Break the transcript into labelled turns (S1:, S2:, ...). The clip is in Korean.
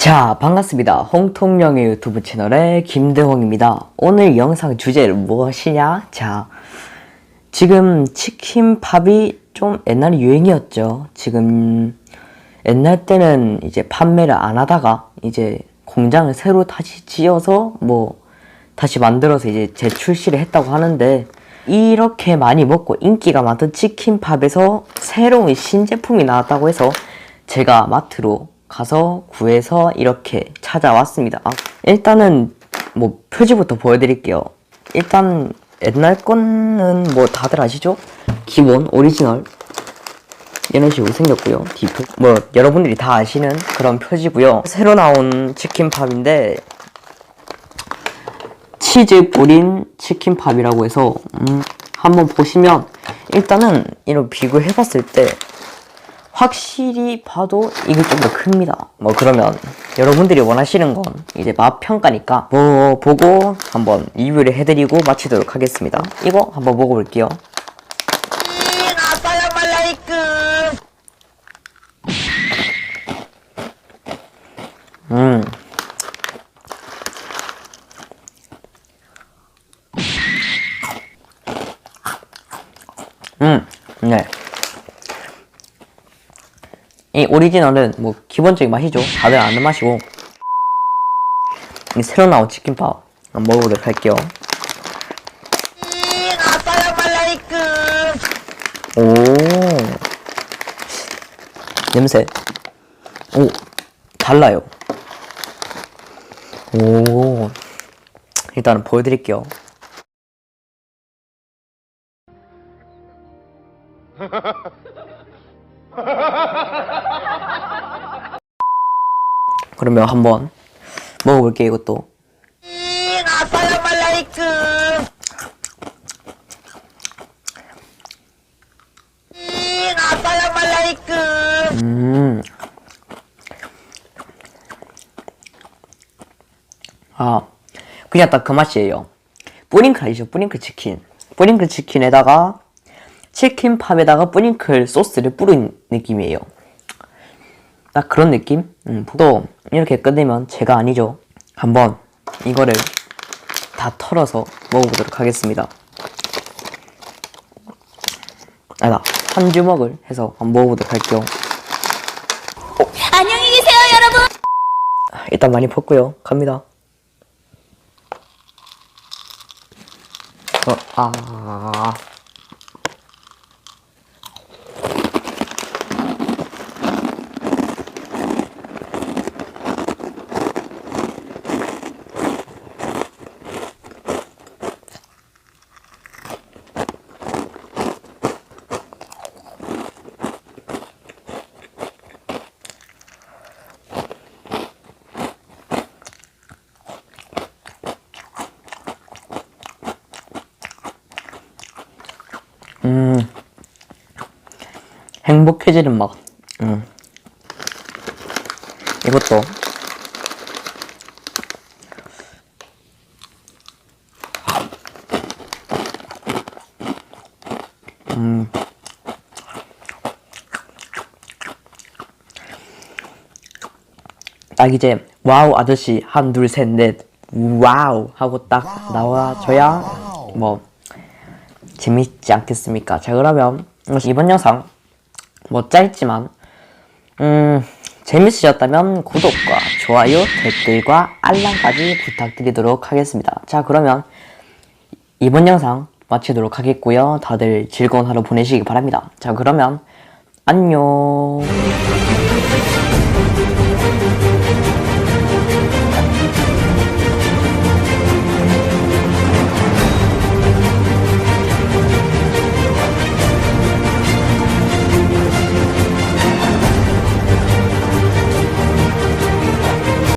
S1: 자 반갑습니다. 홍통령의 유튜브 채널의 김대홍입니다. 오늘 영상 주제는 무엇이냐? 자 지금 치킨팝이 좀 옛날에 유행이었죠. 지금 옛날 때는 이제 판매를 안 하다가 이제 공장을 새로 다시 지어서 뭐 다시 만들어서 이제 재출시를 했다고 하는데 이렇게 많이 먹고 인기가 많던 치킨팝에서 새로운 신제품이 나왔다고 해서 제가 마트로 가서 구해서 이렇게 찾아왔습니다. 아, 일단은 뭐 표지부터 보여드릴게요. 일단 옛날 거는 뭐 다들 아시죠? 기본 오리지널 이런 식으로 생겼고요. 디표 뭐 여러분들이 다 아시는 그런 표지고요. 새로 나온 치킨팝인데 치즈 뿌린 치킨팝이라고 해서 음, 한번 보시면 일단은 이런 비교해봤을 때 확실히 봐도 이게 좀 더 큽니다. 뭐 그러면 여러분들이 원하시는 건 이제 맛 평가니까 뭐 보고 한번 리뷰를 해드리고 마치도록 하겠습니다. 이거 한번 먹어볼게요. 음. 음, 네. 이 오리지널은 뭐 기본적인 맛이죠. 다들 아는 맛이고. 이 새로 나온 치킨밥 한번 먹어보도록 할게요. 오. 냄새. 오. 달라요. 오. 일단은 보여드릴게요. 그러면 한번 먹어볼게요, 이것도. 음. 아, 그냥 딱 그 맛이에요. 뿌링클 아시죠? 뿌링클 치킨. 뿌링클 치킨에다가 치킨팝에다가 뿌링클 소스를 뿌린 느낌이에요. 딱 그런 느낌? 음, 또 이렇게 끝내면 제가 아니죠. 한번 이거를 다 털어서 먹어보도록 하겠습니다. 아니다 한 주먹을 해서 한번 먹어보도록 할게요.
S2: 안녕히 계세요, 여러분.
S1: 일단 많이 벗고요. 갑니다. 어, 아. 음. 행복해지는 맛. 음. 이것도 음. 딱 이제 와우 아저씨 한 둘 셋 넷 와우 하고 딱 나와줘야 뭐 재밌지 않겠습니까? 자 그러면 이번 영상 뭐 짧지만 음 재밌으셨다면 구독과 좋아요 댓글과 알람까지 부탁드리도록 하겠습니다. 자 그러면 이번 영상 마치도록 하겠고요. 다들 즐거운 하루 보내시기 바랍니다. 자 그러면 안녕